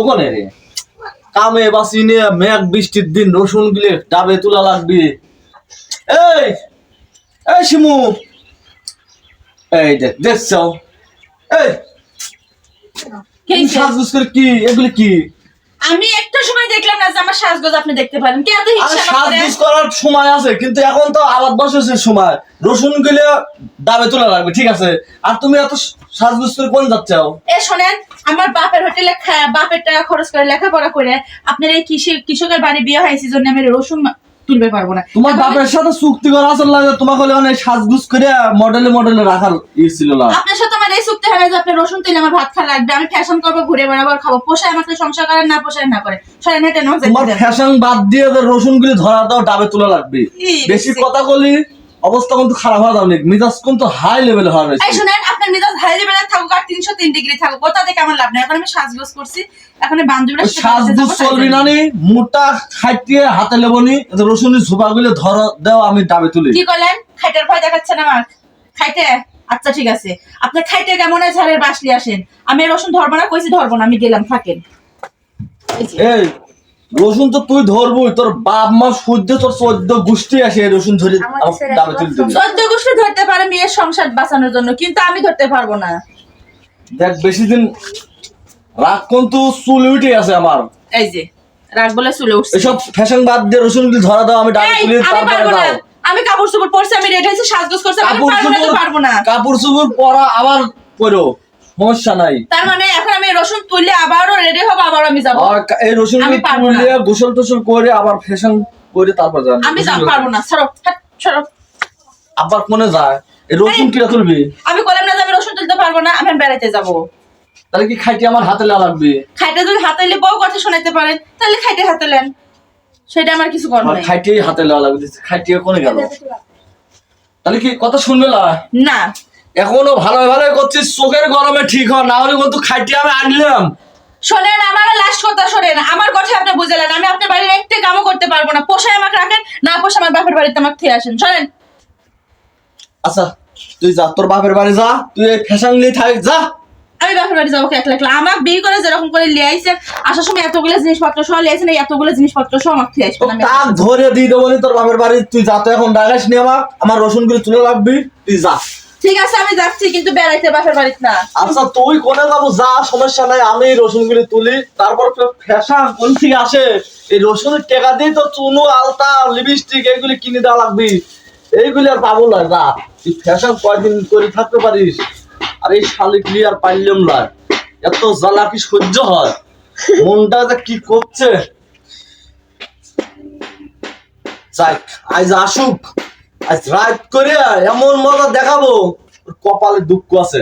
ওখানে? রে কামে বাসি নিয়ে মেঘ বৃষ্টির দিন রসুন গিলে ডাবে তোলা লাগবে। এই এই শিমু। এই দেখ দেখছ? এই সাজগুজ করে কি? এগুলি কি? আমি যে আমার সাজগোজ আপনি দেখতে পারেন? কে এত হিসাব হিংসা করার সময় আছে কিন্তু এখন তো বসেছে সময়। রসুনগুলো দামে তোলা লাগবে ঠিক আছে? আর তুমি এত সাজগোজ করে কোন যাচ্ছাও এ শোনেন আমার বাপের হোটেলে বাপের টাকা খরচ করে লেখাপড়া করে আপনার এই কৃষি কৃষকের বাড়ি বিয়ে হয়েছে জন্য আমি রসুন তুলবে পারব না। তোমার বাপের সাথে চুক্তি করা আসল লাগে তোমাকে হলে অনেক সাজগুজ করে মডেলে মডেলে রাখার ই ছিল না। আপনার সাথে আমার এই চুক্তি হয় যে আপনি রসুন তুলে আমার ভাত খাওয়া লাগবে আমি ফ্যাশন করব ঘুরে বেড়াবার খাব। পোষায় আমাকে সংসার করেন না পোষায় না করে। তোমার ফ্যাশন বাদ দিয়ে রসুন গুলি ধরা দাও ডাবে তোলা লাগবে। বেশি। কথা বলি অবস্থা কিন্তু খারাপ হওয়া দাও মিজাজ কিন্তু হাই লেভেলে হওয়া এই রয়েছে শুনেন আপনার মেজাজ হাই লেভেলে থাকুক আর তিনশো তিন ডিগ্রি থাকুক। ওটা দেখে আমার লাভ নেই। এখন আমি সাজগোজ করছি। এখন বান্ধবীরা সাজগুজ চলবি না নি মোটা খাইটিয়ে হাতে লেবনি রসুনের ঝোপা গুলি ধর দেও আমি ডাবে তুলি। কি করলেন? খাইটের ভয় দেখাচ্ছেন আমার? খাইতে আচ্ছা ঠিক আছে। আপনি খাইতে কেমন আছে ঝাড়ের বাসলি আসেন? আমি রসুন ধরবো না কইছি ধরবো না আমি গেলাম থাকেন। এই রসুন তো তুই ধরবই তোর বাপ মা সূর্য তোর চোদ্দ গোষ্ঠী আসে রসুন ধরে তুলতে চোদ্দ গোষ্ঠী ধরতে পারে মেয়ের সংসার বাঁচানোর জন্য কিন্তু আমি ধরতে পারব না। দেখ বেশি দিন রাগ কিন্তু চুল উঠে আছে আমার। এই যে রাগ বলে চলে উঠছে। এসব ফ্যাশন বাদ দিয়ে রসুন ধরা দাও আমি তুলি আমি তারপরে পারব না। যাও আমি কাপড় চোপড় পরছি আমি রেড হয়েছি সাজগোজ করছি আমি কাপড় পারব না পারব না। কাপড় চোপড় পরা আবার পরো সমস্যা নাই। তার মানে এখন রসুন তুললে আবারও রেডি হব আবারও আমি যাব। আর এই রসুন আমি পারব না। গোসল টোসল করে আবার ফ্যাশন করে তারপর যান। আমি যাব পারব না। সরো সরো। আবার কোনে যায় এই রসুন কিরা তুলবি? আমি বললাম না আমি রসুন তুলতে পারব না আমি বেড়াইতে যাব। তাহলে কি খাইটি আমার হাতে লাগা লাগবে? খাইতে যদি হাতে নিলে বউ কথা শোনাইতে পারেন তাহলে খাইতে হাতে নেন সেটা আমার কিছু করার নেই। খাইটি হাতে লাগা লাগবে খাইটি কোনে গেল? তাহলে কি কথা শুনবে না। এখনও ভালো ভালো করছিস। চোখের গরমে ঠিক হয় না হলে কিন্তু খাইটি আমি আনলাম। শোনেন আমার লাস্ট কথা শোনেন। আমার কথা আপনি বুঝলেন। আমি আপনার বাড়ির একটি কামও করতে পারব না। পোষায় আমাকে রাখেন না পোষায় আমার বাপের বাড়িতে আমাকে খেয়ে আসেন। শোনেন। আচ্ছা তুই যা তোর বাপের বাড়ি যা তুই এই ফ্যাশন নিয়ে থাক যা। আমি বাপের বাড়ি যাব একলা একলা। আমার বিয়ে করে যেরকম করে লিয়ে আইসেন আসার সময় এতগুলো জিনিসপত্র সহ লিয়ে আইসেন এই এতগুলো জিনিসপত্র সহ আমাকে খেয়ে তো আসবেন আমি তাক ধরে দিয়ে দেবো তোর বাপের বাড়ি। তুই যা তো এখন ডাকাস নি আমার আমার রসুন গুলি তুলে রাখবি। তুই যা। ঠিক আছে, আমি যাচ্ছি, কিন্তু বেড়াইতে বাপের বাড়িতে না। আচ্ছা তুই কোনে যাব? যা সমস্যা নাই, আমি রসুন গুলি তুলি। তারপর ফ্যাশন কোন থেকে আসে? এই রসুনের টাকা দিয়ে তো চুনো, আলতা, লিপস্টিক এগুলি কিনে দেওয়া লাগবি। এইগুলি আর পাবো না, যা। তুই ফ্যাশন কয়দিন করে থাকতে পারিস? আর এই শালিক নিয়ে আর পাইলাম না। এত জ্বালা কি সহ্য হয়? মনটা কি করছে? যাক আজ আসুক। আজ রাত করে এমন মজা দেখাবো। কপালে দুঃখ আছে।